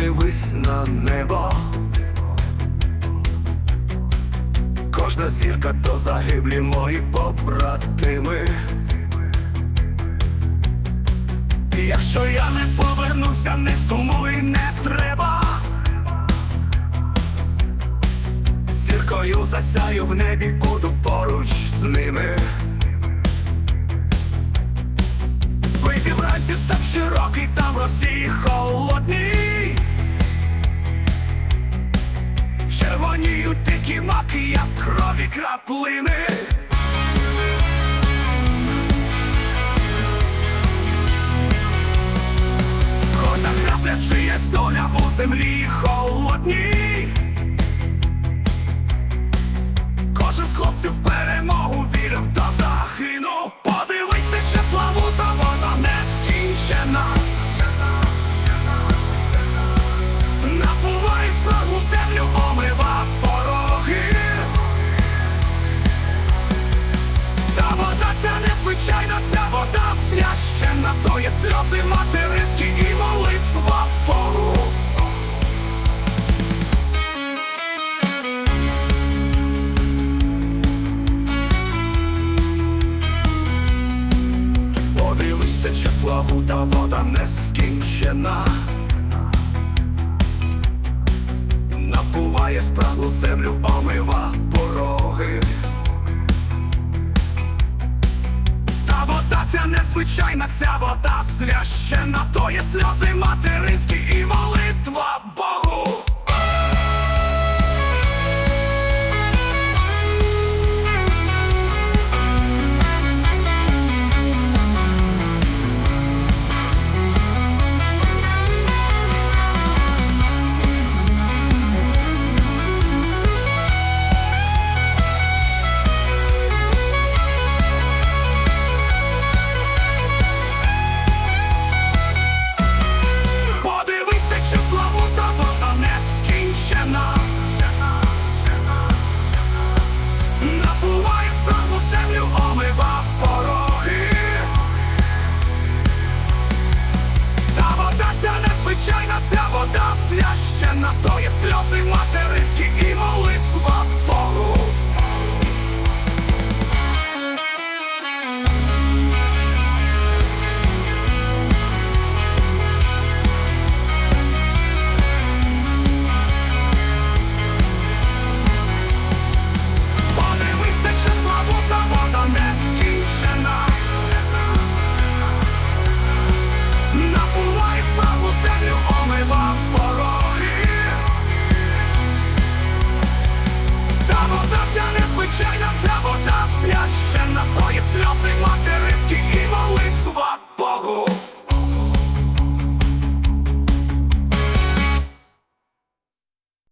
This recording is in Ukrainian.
дивлюсь на небо. Кожна зірка то загиблі мої побратими. Якщо я не повернуся, не сумуй, не треба. Зіркою засяю в небі, буду поруч з ними. Вранці, став широкий, там Росії холодний. Червоніють дикі маки, як крові краплини. Кожна крапля чиясь доля у землі холодній. Кожен з хлопців в вода священна, то є сльози материнські і молитва Богу. Подивись, тече славу, та вода не скінчена. Напуває спраглу землю, омива пороги. Та ця незвичайна, ця вода священа, то є сльози материнські і молитва вода на то є сльози материнські і молитви.